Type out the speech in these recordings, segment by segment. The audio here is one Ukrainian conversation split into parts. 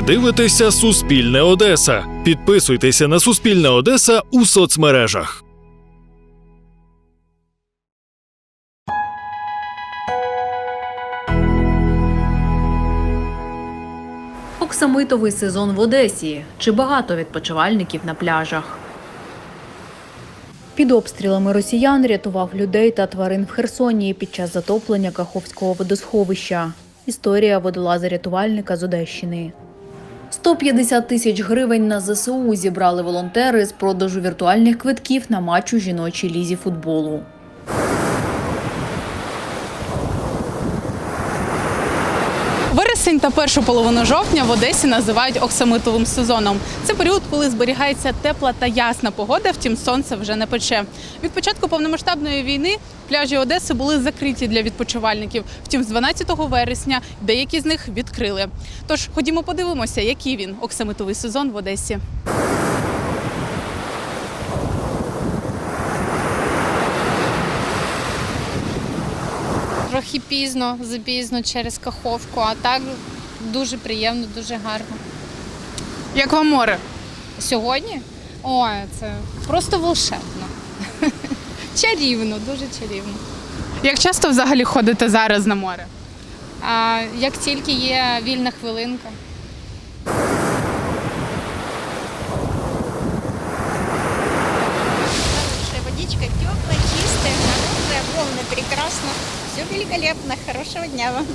Ви дивитеся Суспільне Одеса. Підписуйтеся на Суспільне Одеса у соцмережах. Оксамитовий сезон в Одесі. Чи багато відпочивальників на пляжах? Під обстрілами росіян рятував людей та тварин в Херсоні під час затоплення Каховського водосховища. Історія водолаза-рятувальника з Одещини. 150 тисяч гривень на ЗСУ зібрали волонтери з продажу віртуальних квитків на матч у жіночій лізі футболу. Вересень та першу половину жовтня в Одесі називають оксамитовим сезоном. Це період, коли зберігається тепла та ясна погода, втім сонце вже не пече. Від початку повномасштабної війни пляжі Одеси були закриті для відпочивальників. Втім, з 12 вересня деякі з них відкрили. Тож ходімо подивимося, який він оксамитовий сезон в Одесі. Трохи пізно, запізно через каховку, а так дуже приємно, дуже гарно. Як вам море? Сьогодні ой, це просто волшебно. Чарівно, дуже чарівно. Як часто взагалі ходите зараз на море? А як тільки є вільна хвилинка, водичка, теплая, чистая, хорошая, волны прекрасно. Все великолепно. Хорошего дня вам.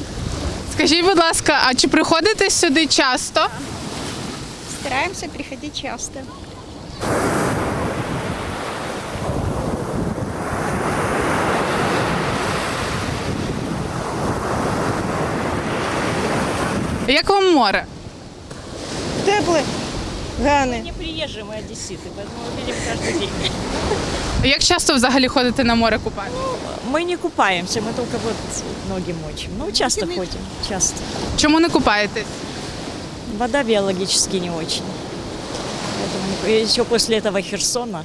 Скажіть, будь ласка, а чи приходите сюди часто? Стараемся приходить часто. Як вам море? Тепле, гане. Не приезжие мы одесситы, поэтому мы видим каждый день. Як часто взагалі ходите на море купатися? Мы не купаемся, мы только вот ноги мочим. Ну, часто ходим, часто. Чому не купаєтесь? Вода биологически не очень. Поэтому не- еще после этого Херсона.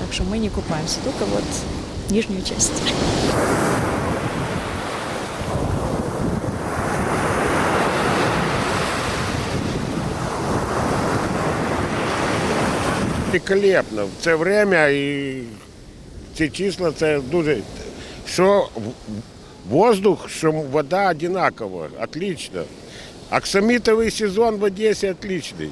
Так что мы не купаемся, только вот нижнюю часть. Великолепно. Це время і ці числа це дуже. Що воздух, що вода одинакова. Отлично. Аксамітовий сезон в Одесі отличний.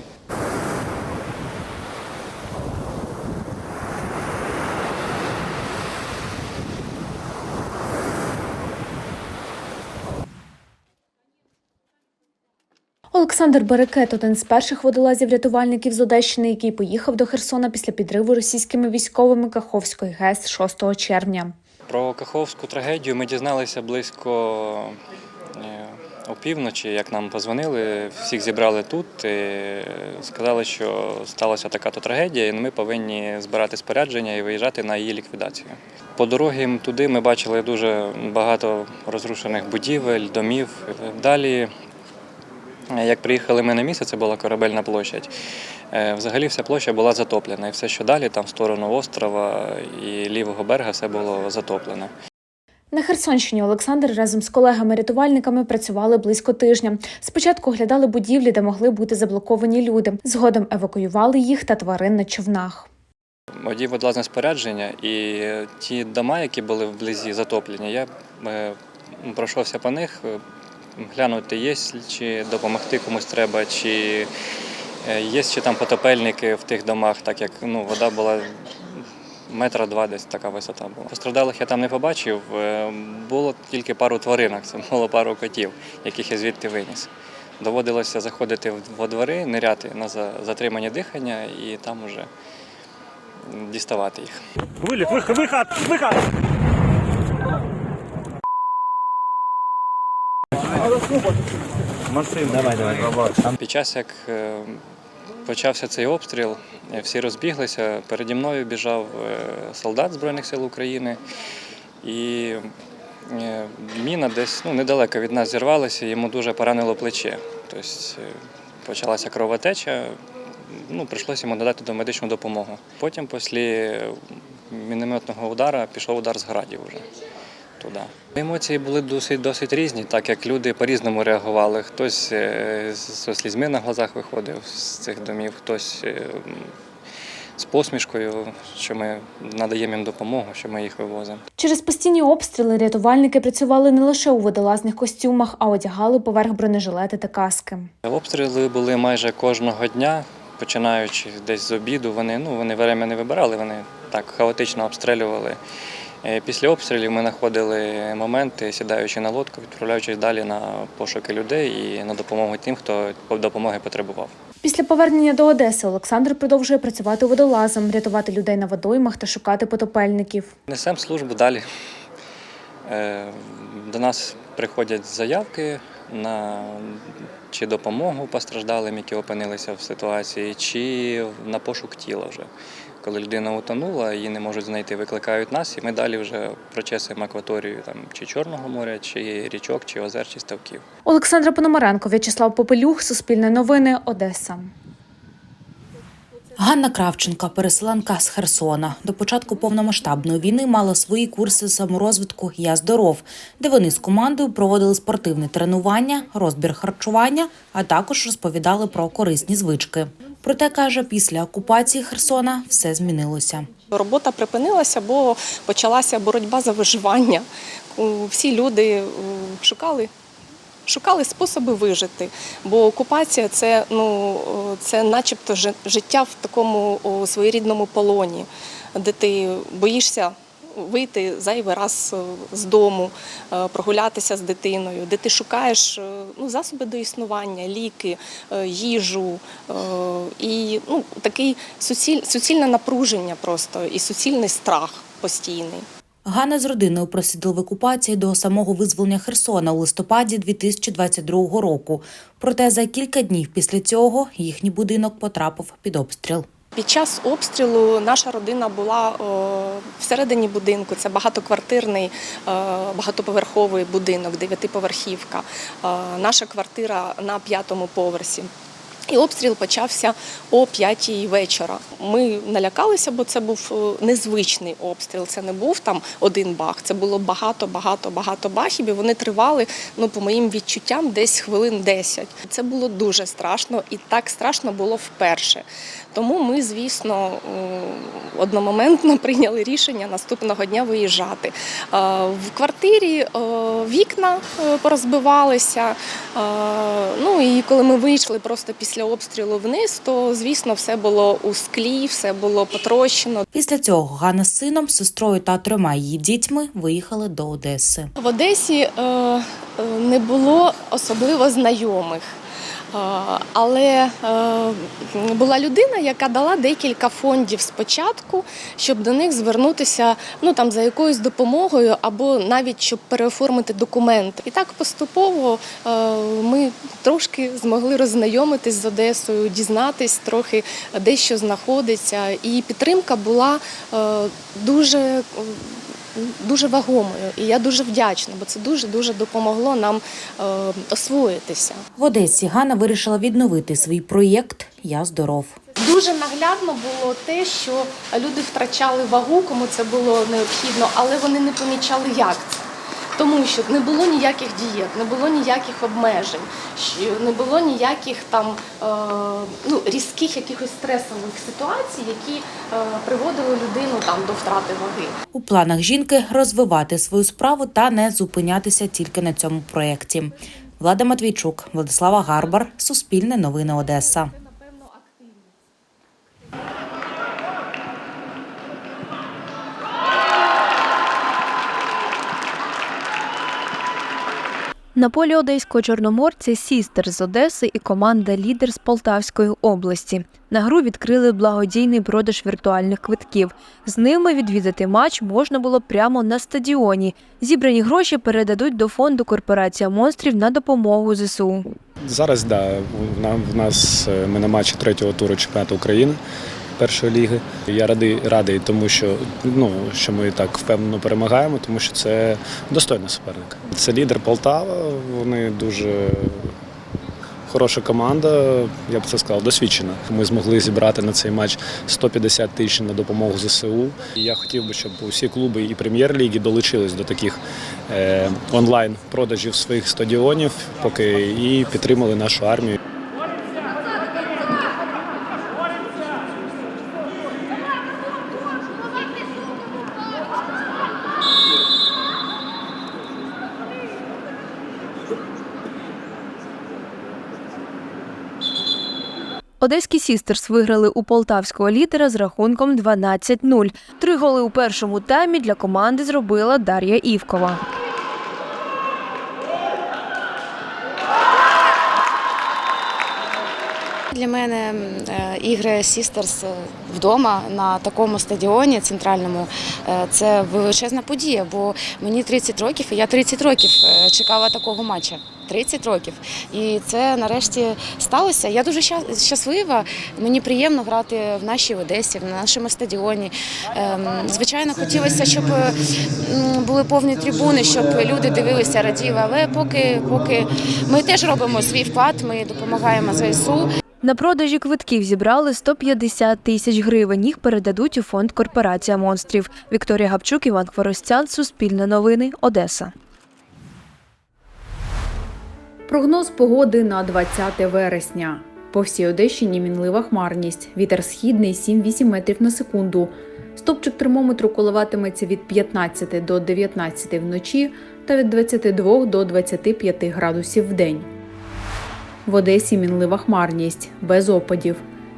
Олександр Берекет один з перших водолазів-рятувальників з Одещини, який поїхав до Херсона після підриву російськими військовими Каховської ГЕС 6 червня. Про Каховську трагедію ми дізналися близько е, опівночі, як нам позвонили. Всіх зібрали тут. І сказали, що сталася така то трагедія, і ми повинні збирати спорядження і виїжджати на її ліквідацію. По дорогі туди ми бачили дуже багато розрушених будівель, домів. Далі як приїхали ми на місце, це була корабельна площадь. е, Взагалі вся площа була затоплена. І все, що далі, там в сторону острова і лівого берега, все було затоплене. На Херсонщині Олександр разом з колегами-рятувальниками працювали близько тижня. Спочатку оглядали будівлі, де могли бути заблоковані люди. Згодом евакуювали їх та тварин на човнах. Одів водолазне спорядження і ті дома, які були вблизі затоплені, я е, пройшовся по них, глянути, є чи допомогти комусь треба, чи е, є чи там потопельники в тих домах, так як ну, вода була метра два десь така висота була. Постраждалих я там не побачив. е, Було тільки пару тваринок, це було пару котів, яких я звідти виніс. Доводилося заходити во двори, ниряти на за- затримання дихання і там уже діставати їх. Вылет, выход, выход, выход! Машина. Давай, давай. Під час як е, почався цей обстріл, е, всі розбіглися. Переді мною біжав е, солдат Збройних сил України, і міна десь ну, недалеко від нас зірвалася, йому дуже поранило плече. Тобто почалася кровотеча. Ну, прийшлося йому надати домедичну допомогу. Потім, після мінометного удару, пішов удар з градів вже. Туди. Емоції були досить досить різні, так як люди по-різному реагували. Хтось е, з слізьми на глазах виходив з цих домів, хтось е, з посмішкою, що ми надаємо їм допомогу, що ми їх вивозимо. Через постійні обстріли рятувальники працювали не лише у водолазних костюмах, а одягали поверх бронежилети та каски. Обстріли були майже кожного дня, починаючи десь з обіду. Вони ну вони время не вибирали, вони так хаотично обстрілювали. Е, Після обстрілів ми знаходили моменти, сідаючи на лодку, відправляючись далі на пошуки людей і на допомогу тим, хто допомоги потребував. Після повернення до Одеси Олександр продовжує працювати водолазом, рятувати людей на водоймах та шукати потопельників. Несемо службу далі. Е, До нас приходять заявки на чи допомогу постраждалим, які опинилися в ситуації, чи на пошук тіла вже. Коли людина утонула, її не можуть знайти, викликають нас, і ми далі вже прочесуємо акваторію там, чи Чорного моря, чи річок, чи озер, чи ставків. Олександра Пономаренко, В'ячеслав Попелюх, Суспільне новини, Одеса. Ганна Кравченка, переселенка з Херсона, до початку повномасштабної війни мала свої курси саморозвитку Я здоров, де вони з командою проводили спортивне тренування, розбір харчування, а також розповідали про корисні звички. Проте каже, після окупації Херсона все змінилося. Робота припинилася, бо почалася боротьба за виживання. Всі люди е, шукали. Шукали способи вижити, бо окупація це ну це начебто жи- життя в такому своєрідному полоні, де ти боїшся вийти зайвий раз з дому, е, прогулятися з дитиною, де ти шукаєш е, ну, засоби до існування, ліки, е, їжу і ну, такий суціль, суцільне напруження просто і суцільний страх постійний. Ганна з родиною просиділи в окупації до самого визволення Херсона у листопаді 2022 року. Проте за кілька днів після цього їхній будинок потрапив під обстріл. Під час обстрілу наша родина була всередині будинку. Це багатоквартирний, е, багатоповерховий будинок, дев'ятиповерхівка. Е, Наша квартира на п'ятому поверсі. І обстріл почався о п'ятій вечора. Ми налякалися, бо це був е, незвичний обстріл. Це не був там один бах. Це було багато, багато, багато бахів. І вони тривали, ну по моїм відчуттям, десь хвилин 10. Це було дуже страшно, і так страшно було вперше. Тому ми, звісно, е, одномоментно прийняли рішення наступного дня виїжджати. Е, В квартирі вікна порозбивалися. Ну і коли ми вийшли просто після обстрілу вниз, то звісно все було у склі, все було потрощено. Після цього Ганна з сином, сестрою та трьома її дітьми виїхали до Одеси. В Одесі е, е, не було особливо знайомих. Е, Але е, була людина, яка дала декілька фондів спочатку, щоб до них звернутися ну, там, за якоюсь допомогою або навіть щоб переоформити документи. І так поступово е, ми трошки змогли роззнайомитись з Одесою, дізнатись трохи, де що знаходиться. І підтримка була дуже. Дуже вагомою. І я дуже вдячна, бо це дуже дуже допомогло нам е, освоїтися. В Одесі Ганна вирішила відновити свій проєкт Я здоров. Дуже наглядно було те, що люди втрачали вагу, кому це було необхідно, але вони не помічали, як це. Тому що не було ніяких дієт, не було ніяких обмежень, не було ніяких там е, ну, різких якихось стресових ситуацій, які е, приводили людину там до втрати ваги. У планах жінки розвивати свою справу та не зупинятися тільки на цьому проєкті. Влада Матвійчук, Владислава Гарбар, Суспільне новини Одеса. На полі одеського чорноморця Сістер з Одеси і команда Лідер з Полтавської області. На гру відкрили благодійний продаж віртуальних квитків. З ними відвідати матч можна було прямо на стадіоні. Зібрані гроші передадуть до фонду Корпорація монстрів на допомогу ЗСУ. Зараз да, в нас е, ми на матчі третього туру чемпіонату України першої ліги. Я радий, радий тому що, ну, що ми так впевнено перемагаємо, тому що це достойний суперник. Це лідер Полтава, вони дуже хороша команда, я б це сказав, досвідчена. Ми змогли зібрати на цей матч 150 тисяч на допомогу ЗСУ. І я хотів би, щоб усі клуби і прем'єр-ліги долучились до таких е, онлайн продажів своїх стадіонів, поки і підтримали нашу армію. Одеські Сістерс виграли у полтавського лідера з рахунком 12-0. Три голи у першому таймі для команди зробила Дар'я Івкова. Для мене е, ігри Сістерс вдома на такому стадіоні центральному е, це величезна подія, бо мені 30 років, і я 30 років е, чекала такого матча. 30 років. І це нарешті сталося. Я дуже щаслива. Мені приємно грати в нашій Одесі, в нашому стадіоні. Ем, Звичайно, хотілося, щоб були повні трибуни, щоб люди дивилися, раділи. Але поки, поки ми теж робимо свій вклад, ми допомагаємо ЗСУ. На продажі квитків зібрали 150 тисяч гривень. Їх передадуть у фонд Корпорація монстрів. Вікторія Гапчук, Іван Хворостян, Суспільне новини, Одеса. Прогноз погоди на 20 вересня. По всій Одещині мінлива хмарність. Вітер східний 7-8 метрів на секунду. Стопчик термометру коливатиметься від 15 до 19 вночі та від 22 до 25 градусів в день. В Одесі мінлива хмарність, без опадів.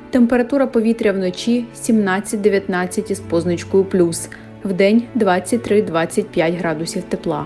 Температура повітря вночі 17-19 із позначкою плюс, вдень 23-25 градусів тепла.